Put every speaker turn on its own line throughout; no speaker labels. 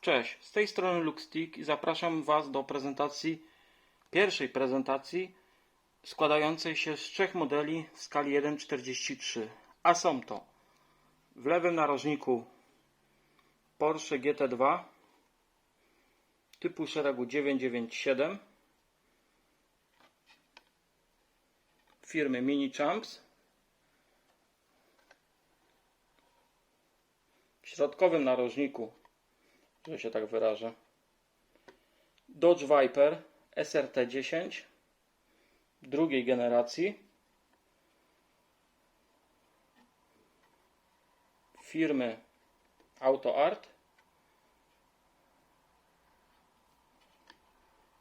Cześć, z tej strony Luxstick i zapraszam Was do prezentacji, pierwszej prezentacji składającej się z trzech modeli w skali 1.43. A są to w lewym narożniku Porsche GT2 typu szeregu 997 firmy Mini Champs w środkowym narożniku że się tak wyrażę. Dodge Viper SRT10 drugiej generacji. Firmy AutoArt.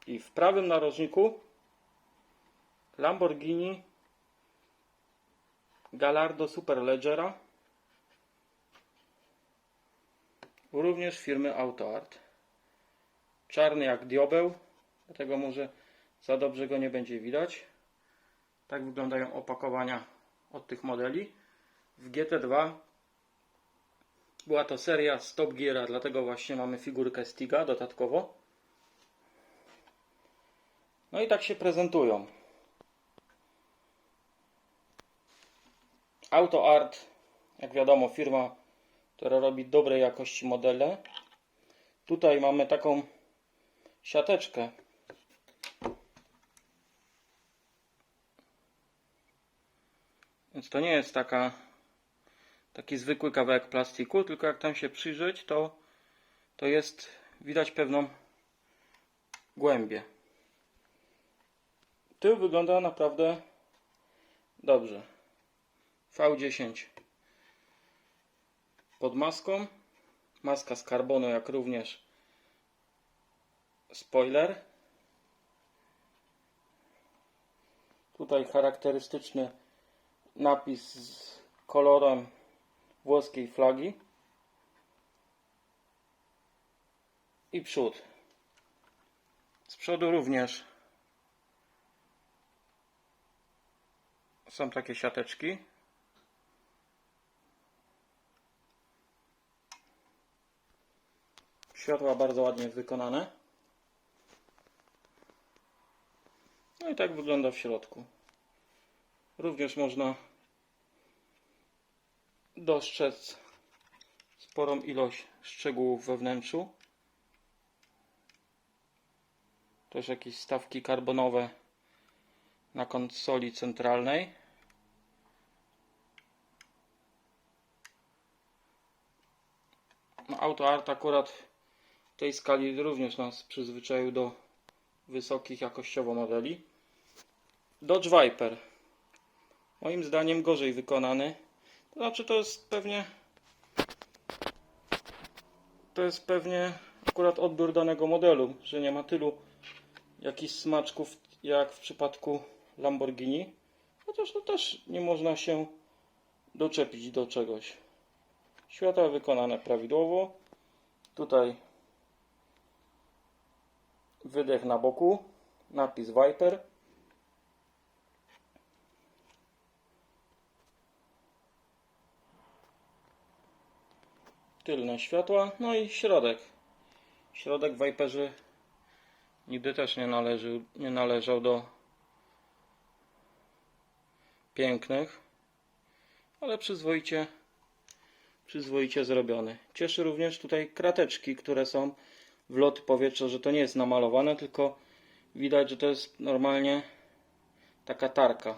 I w prawym narożniku Lamborghini Gallardo Superleggera również firmy AutoArt. Czarny jak diabeł, dlatego może za dobrze go nie będzie widać. Tak wyglądają opakowania od tych modeli. W GT2 była to seria Stop Geara, dlatego właśnie mamy figurkę Stiga dodatkowo. No i tak się prezentują. AutoArt, jak wiadomo, firma która robi dobrej jakości modele. Tutaj mamy taką siateczkę. Więc to nie jest taka taki zwykły kawałek plastiku, tylko jak tam się przyjrzeć, to, to jest widać pewną głębię. Tył wygląda naprawdę dobrze. V10 pod maską. Maska z karbonu, jak również spoiler. Tutaj charakterystyczny napis z kolorem włoskiej flagi. I przód. Z przodu również są takie siateczki. Światła bardzo ładnie wykonane. No i tak wygląda w środku. Również można dostrzec sporą ilość szczegółów we wnętrzu. Też jakieś stawki karbonowe na konsoli centralnej. No, AutoArt akurat tej skali również nas przyzwyczaił do wysokich jakościowo modeli. Dodge Viper. Moim zdaniem gorzej wykonany. To znaczy to jest pewnie to jest pewnie akurat odbiór danego modelu, że nie ma tylu jakichś smaczków jak w przypadku Lamborghini. Chociaż to też nie można się doczepić do czegoś. Światła wykonane prawidłowo. Tutaj wydech na boku, napis Viper. Tylne światła, no i środek. Środek w Viperze nigdy też nie, należy, nie należał do pięknych, ale przyzwoicie, przyzwoicie zrobiony. Cieszy również tutaj krateczki, które są wlot powietrza, że to nie jest namalowane, tylko widać, że to jest normalnie taka tarka.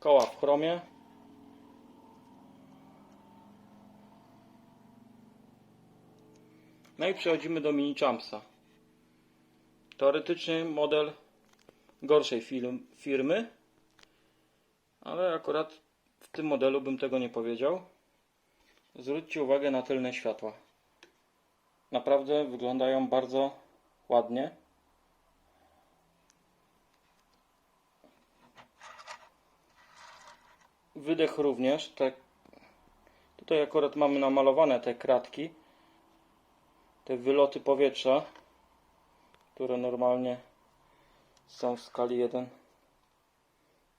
Koła w chromie. No i przechodzimy do mini Champsa. Teoretyczny model gorszej firmy, ale akurat w tym modelu bym tego nie powiedział. Zwróćcie uwagę na tylne światła. Naprawdę wyglądają bardzo ładnie. Wydech również. Te, tutaj akurat mamy namalowane te kratki, te wyloty powietrza, które normalnie są w skali 1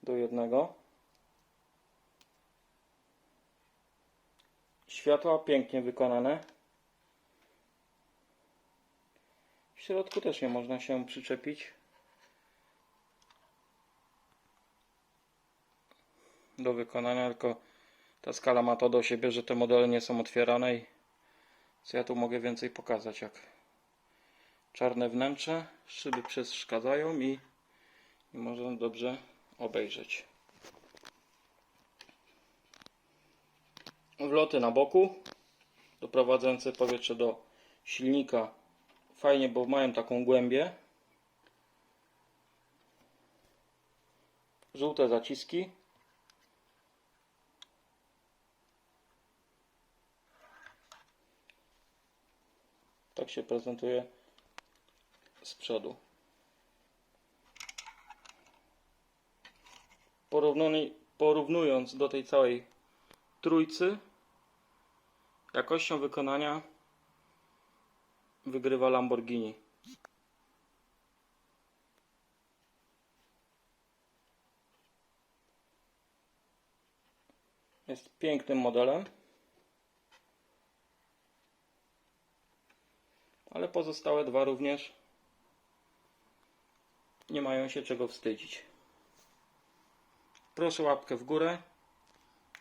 do 1. Światła pięknie wykonane. Środku też nie można się przyczepić. Do wykonania, tylko ta skala ma to do siebie, że te modele nie są otwierane i co ja tu mogę więcej pokazać, jak czarne wnętrze, szyby przeszkadzają i nie można dobrze obejrzeć. Wloty na boku, doprowadzające powietrze do silnika. Fajnie, bo mają taką głębię. Żółte zaciski. Tak się prezentuje z przodu. Porównując do tej całej trójcy, jakością wykonania wygrywa Lamborghini. Jest pięknym modelem. Ale pozostałe dwa również nie mają się czego wstydzić. Proszę łapkę w górę,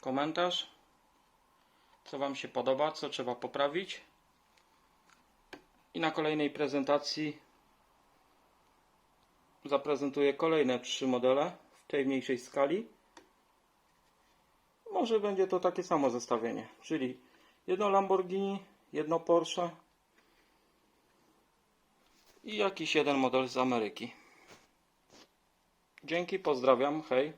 komentarz, co Wam się podoba, co trzeba poprawić. I na kolejnej prezentacji zaprezentuję kolejne trzy modele w tej mniejszej skali. Może będzie to takie samo zestawienie, czyli jedno Lamborghini, jedno Porsche i jakiś jeden model z Ameryki. Dzięki, pozdrawiam, hej.